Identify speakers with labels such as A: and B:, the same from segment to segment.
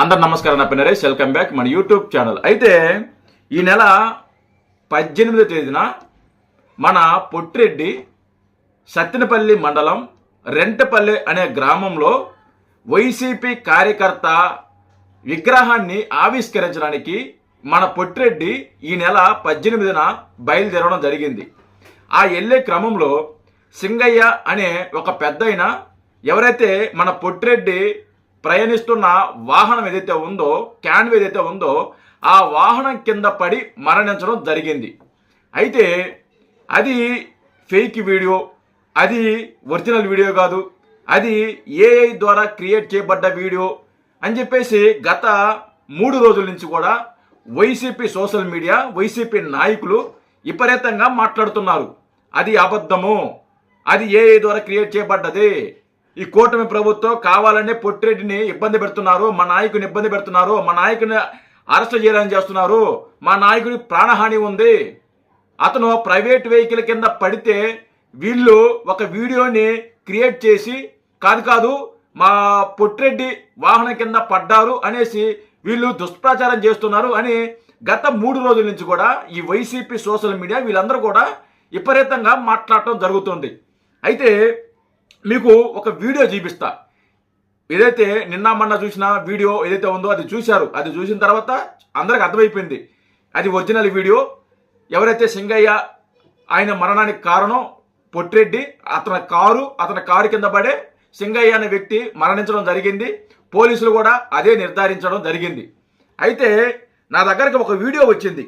A: అందరు నమస్కారం నా పిన్నరేష్ వెల్కమ్ బ్యాక్ మన యూట్యూబ్ ఛానల్ అయితే ఈ నెల పద్దెనిమిదో తేదీన మన పొట్టిరెడ్డి సత్తినపల్లి మండలం రెంటపల్లి అనే గ్రామంలో వైసీపీ కార్యకర్త విగ్రహాన్ని ఆవిష్కరించడానికి మన పొట్టిరెడ్డి ఈ నెల పద్దెనిమిదిన బయలుదేరడం జరిగింది. ఆ వెళ్ళే క్రమంలో సింగయ్య అనే ఒక పెద్దయిన ఎవరైతే మన పొట్టిరెడ్డి ప్రయాణిస్తున్న వాహనం ఏదైతే ఉందో క్యాన్ ఏదైతే ఉందో ఆ వాహనం కింద పడి మరణించడం జరిగింది. అయితే అది ఫేక్ వీడియో అది ఒరిజినల్ వీడియో కాదు అది ఏఐ ద్వారా క్రియేట్ చేయబడ్డ వీడియో అని చెప్పేసి గత మూడు రోజుల నుంచి కూడా వైసీపీ సోషల్ మీడియా వైసీపీ నాయకులు విపరీతంగా మాట్లాడుతున్నారు. అది అబద్ధము. అది ఏఐ ద్వారా క్రియేట్ చేయబడ్డది. ఈ కూటమి ప్రభుత్వం కావాలనే పొట్టిరెడ్డిని ఇబ్బంది పెడుతున్నారు మా నాయకుని ఇబ్బంది పెడుతున్నారు మా నాయకుని అరెస్ట్ చేయాలని చేస్తున్నారు మా నాయకుడి ప్రాణహాని ఉంది. అతను ప్రైవేట్ వెహికల్ కింద పడితే వీళ్ళు ఒక వీడియోని క్రియేట్ చేసి కాదు కాదు మా పొట్టిరెడ్డి వాహనం కింద పడ్డారు అనేసి వీళ్ళు దుష్ప్రచారం చేస్తున్నారు అని గత మూడు రోజుల నుంచి కూడా ఈ వైసీపీ సోషల్ మీడియా వీళ్ళందరూ కూడా విపరీతంగా మాట్లాడటం జరుగుతుంది. అయితే మీకు ఒక వీడియో చూపిస్తా. ఏదైతే నిన్న మొన్న చూసిన వీడియో ఏదైతే ఉందో అది చూశారు. అది చూసిన తర్వాత అందరికి అర్థమైపోయింది. అది ఒరిజినల్ వీడియో. ఎవరైతే సింగయ్య ఆయన మరణానికి కారణం పొట్టిరెడ్డి అతని కారు అతని కారు కింద పడే సింగయ్య అనే వ్యక్తి మరణించడం జరిగింది. పోలీసులు కూడా అదే నిర్ధారించడం జరిగింది. అయితే నా దగ్గరకు ఒక వీడియో వచ్చింది.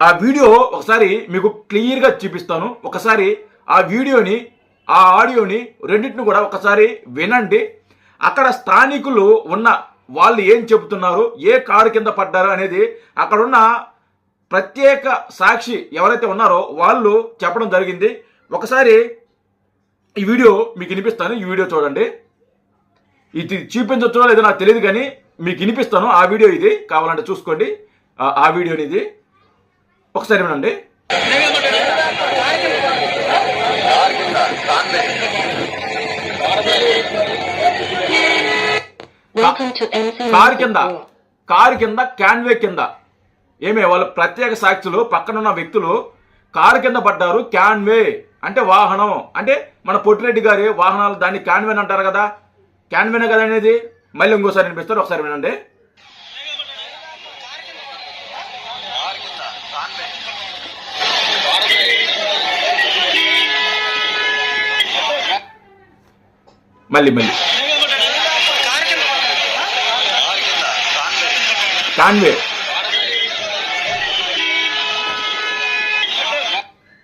A: ఆ వీడియో ఒకసారి మీకు క్లియర్గా చూపిస్తాను. ఒకసారి ఆ వీడియోని ఆ ఆడియోని రెండింటిని కూడా ఒకసారి వినండి. అక్కడ స్థానికులు ఉన్న వాళ్ళు ఏం చెబుతున్నారు ఏ కారు కింద పడ్డారు అనేది అక్కడున్న ప్రత్యేక సాక్షి ఎవరైతే ఉన్నారో వాళ్ళు చెప్పడం జరిగింది. ఒకసారి ఈ వీడియో మీకు వినిపిస్తాను ఈ వీడియో చూడండి. ఇది చూపించవచ్చో లేదో నాకు తెలియదు కానీ మీకు వినిపిస్తాను ఆ వీడియో ఇది. కావాలంటే చూసుకోండి. ఆ- ఆ వీడియోని ఇది. ఒకసారి వినండి. కారు కింద. కారు కింద క్యాన్వే కింద. ఏమే వాళ్ళ ప్రత్యేక సాక్షులు పక్కనున్న వ్యక్తులు కారు కింద పడ్డారు క్యాన్వే అంటే వాహనం. అంటే మన పొట్టిరెడ్డి గారి వాహనాలు దాన్ని క్యాన్వేన్ అంటారు కదా? క్యాన్వేనే కదా అనేది? మళ్ళీ ఇంకోసారి వినిపిస్తారు ఒకసారి వినండి. మళ్ళీ మళ్ళీ. కాన్వే.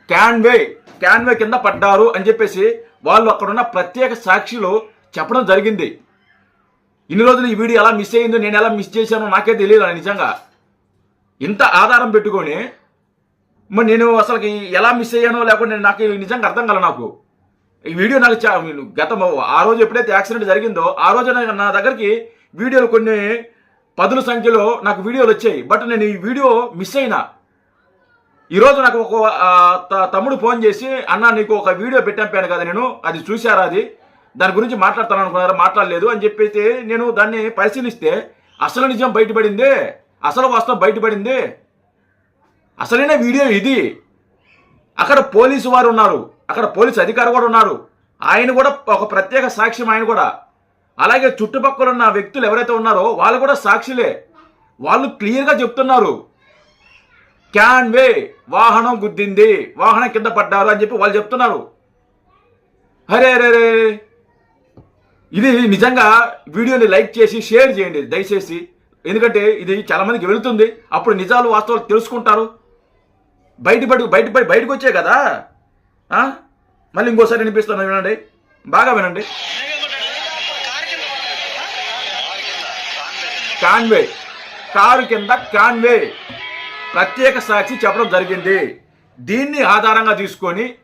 A: క్యాన్వే క్యాన్వే కింద పడ్డారు అని చెప్పేసి వాళ్ళు అక్కడున్న ప్రత్యేక సాక్షులు చెప్పడం జరిగింది. ఇన్ని రోజులు ఈ వీడియో ఎలా మిస్ అయిందో నేను ఎలా మిస్ చేశానో నాకే తెలియదు నిజంగా. ఇంత ఆధారం పెట్టుకొని మరి నేను అసలు ఎలా మిస్ అయ్యానో లేకుంటే నాకు నిజంగా అర్థం కల నాకు. ఈ వీడియో నాకు చా- గత ఆ రోజు ఎప్పుడైతే యాక్సిడెంట్ జరిగిందో ఆ రోజు నా- దగ్గరికి వీడియోలు కొన్ని పదుల సంఖ్యలో నాకు వీడియోలు వచ్చాయి. బట్ నేను ఈ వీడియో మిస్ అయినా. ఈరోజు నాకు ఒక త- తమ్ముడు ఫోన్ చేసి అన్న నీకు ఒక వీడియో పెట్టాను కదా నేను అది చూశారా అది? దాని గురించి మాట్లాడతాను అనుకున్నారా? మాట్లాడలేదు. అని చెప్పేసి నేను దాన్ని పరిశీలిస్తే అసలు నిజం బయటపడింది? అసలు వాస్తవం బయటపడింది? అసలైన వీడియో ఇది? అక్కడ పోలీసు వారు ఉన్నారు. అక్కడ పోలీసు అధికారి కూడా ఉన్నారు ఆయన కూడా ఒక ప్రత్యేక సాక్ష్యం ఆయన కూడా. అలాగే చుట్టుపక్కల ఉన్న వ్యక్తులు ఎవరైతే ఉన్నారో వాళ్ళు కూడా సాక్షులే. వాళ్ళు క్లియర్గా చెప్తున్నారు. క్యాన్ వే వాహనం గుద్దింది వాహనం కింద పడ్డారు అని చెప్పి వాళ్ళు చెప్తున్నారు. అరే అరే. ఇది నిజంగా వీడియోని లైక్ చేసి షేర్ చేయండి దయచేసి. ఎందుకంటే ఇది చాలా మందికి వెళుతుంది. అప్పుడు నిజాలు వాస్తవాలు తెలుసుకుంటారు. బయటపడి బయటపడి బయటకు వచ్చే కదా. మళ్ళీ ఇంకోసారి వినిపిస్తాను వినండి. బాగా వినండి. కాన్వే. కారు కింద కాన్వే. ప్రత్యేక సాక్షి చెప్పడం జరిగింది. దీన్ని ఆధారంగా తీసుకొని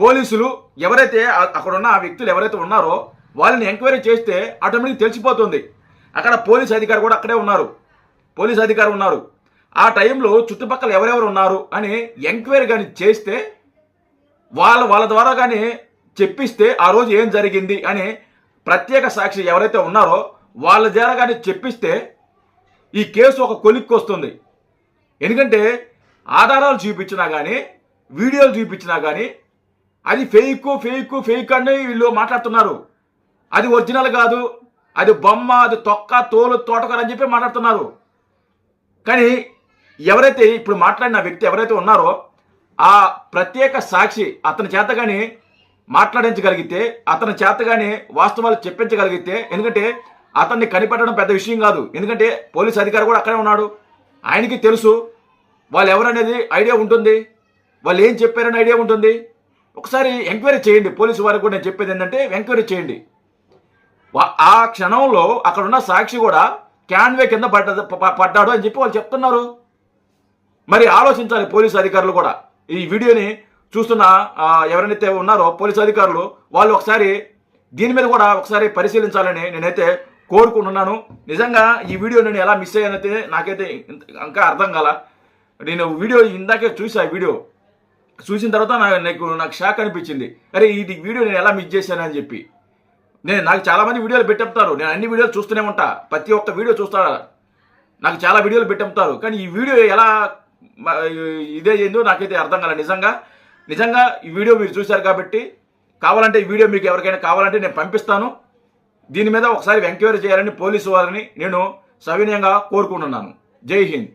A: పోలీసులు ఎవరైతే అక్కడ ఉన్న ఆ వ్యక్తులు ఎవరైతే ఉన్నారో వాళ్ళని ఎంక్వైరీ చేస్తే ఆటోమేటిక్ తెలిసిపోతుంది. అక్కడ పోలీస్ అధికారి కూడా అక్కడే ఉన్నారు. పోలీస్ అధికారి ఉన్నారు. ఆ టైంలో చుట్టుపక్కల ఎవరెవరు ఉన్నారు అని ఎంక్వైరీ కానీ చేస్తే వాళ్ళ వాళ్ళ ద్వారా కానీ చెప్పిస్తే ఆ రోజు ఏం జరిగింది అని ప్రత్యేక సాక్షి ఎవరైతే ఉన్నారో వాళ్ళ ద్వారా కానీ చెప్పిస్తే ఈ కేసు ఒక కొలిక్కి వస్తుంది. ఎందుకంటే ఆధారాలు చూపించినా కానీ వీడియోలు చూపించినా కానీ అది ఫేక్ ఫేక్ ఫేక్ అని వీళ్ళు మాట్లాడుతున్నారు. అది ఒరిజినల్ కాదు అది బొమ్మ అది తొక్క తోలు తోటకూర అని చెప్పి మాట్లాడుతున్నారు. కానీ ఎవరైతే ఇప్పుడు మాట్లాడిన వ్యక్తి ఎవరైతే ఉన్నారో ఆ ప్రత్యేక సాక్షి అతని చేత కానీ మాట్లాడించగలిగితే అతని చేత కానీ వాస్తవాలు చెప్పించగలిగితే ఎందుకంటే అతన్ని కనిపెట్టడం పెద్ద విషయం కాదు. ఎందుకంటే పోలీస్ అధికారి కూడా అక్కడే ఉన్నాడు. ఆయనకి తెలుసు వాళ్ళు ఎవరనేది ఐడియా ఉంటుంది. వాళ్ళు ఏం చెప్పారనే ఐడియా ఉంటుంది. ఒకసారి ఎంక్వైరీ చేయండి. పోలీసు వారికి కూడా నేను చెప్పేది ఏంటంటే ఎంక్వైరీ చేయండి. ఆ క్షణంలో అక్కడ ఉన్న సాక్షి కూడా క్యాన్వే కింద పడ్డ పడ్డాడు అని చెప్పి వాళ్ళు చెప్తున్నారు. మరి ఆలోచించాలి పోలీసు అధికారులు కూడా. ఈ వీడియోని చూస్తున్న ఎవరైతే ఉన్నారో పోలీసు అధికారులు వాళ్ళు ఒకసారి దీని మీద కూడా ఒకసారి పరిశీలించాలని నేనైతే కోరుకుంటున్నాను. నిజంగా ఈ వీడియో నేను ఎలా మిస్ అయ్యానైతే నాకైతే ఇంకా అర్థం కాల. నేను వీడియో ఇందాకే చూసా వీడియో. చూసిన తర్వాత నాకు నాకు షాక్ అనిపించింది. అరే ఈ వీడియో నేను ఎలా మిస్ చేశానని చెప్పి. నేను నాకు చాలామంది వీడియోలు పెట్టెప్తారు. నేను అన్ని వీడియోలు చూస్తూనే ఉంటా. ప్రతి ఒక్క వీడియో చూస్తా. నాకు చాలా వీడియోలు పెట్టెప్తారు. కానీ ఈ వీడియో ఎలా ఇదే ఏందో నాకైతే అర్థం కాలేదు నిజంగా నిజంగా ఈ వీడియో మీరు చూశారు కాబట్టి కావాలంటే ఈ వీడియో మీకు ఎవరికైనా కావాలంటే నేను పంపిస్తాను. దీని మీద ఒకసారి ఎంక్వైరీ చేయాలని పోలీసు వారిని నేను సవినయంగా కోరుకుంటున్నాను. జై హింద్.